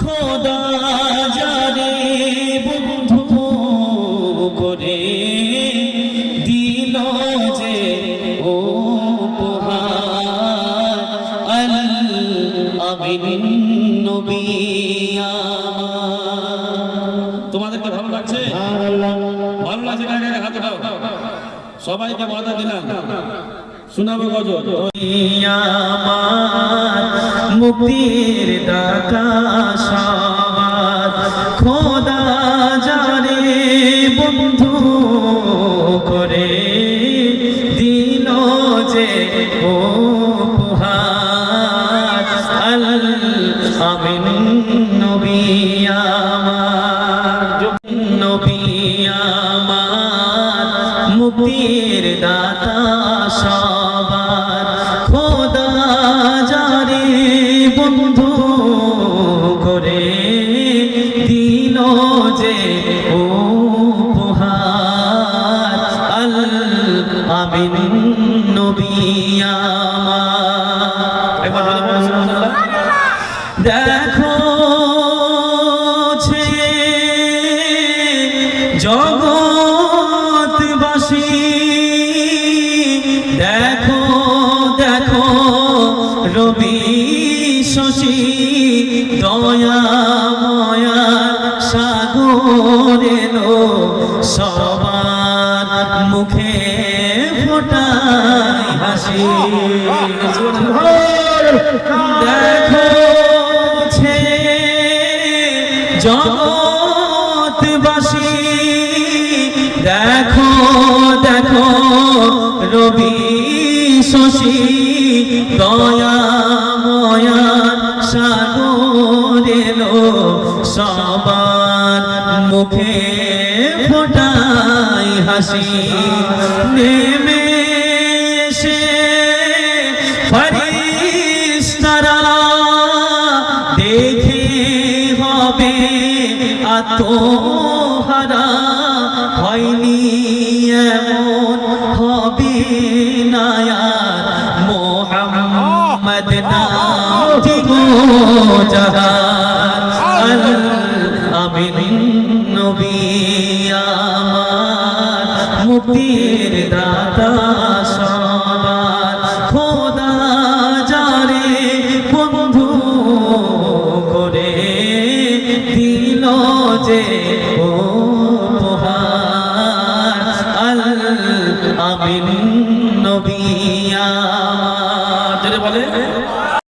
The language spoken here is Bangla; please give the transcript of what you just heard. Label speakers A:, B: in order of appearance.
A: খোদা যারে বন্ধু করে দিল যে ও তোমাদেরকে ভালো লাগছে? ভালো লাগছে হাতে দাও সবাইকে কথা দিলাম। শোনাবো গজল মুক্তির দাতা সবাদ খোদা যারে বন্ধু করে দিল যে ও আমিন নবী আমার নবী আমার, মুক্তির দাতা সবার বন্ধু করে দিল যে ও আল আমিন নবী শশী দয়া, ময়া, সাগর এলো। সবার মুখে ফোটাই হাসি। দেখো ছে জগৎবাসী। দেখো দেখো রবি শশী, দয়া সবার মুখে ফোটাই হাসি। নেমে এসে ফরিস্তারা দেখে হবে আত্মহারা। হয়নি এমন হবে নায়ার মোহাম্মদ নামটি গো জাহান। মুক্তির দাতা সবার খোদা যারে বন্ধু করে দিল যে উপহার। আল আমিন নবিয়া বলে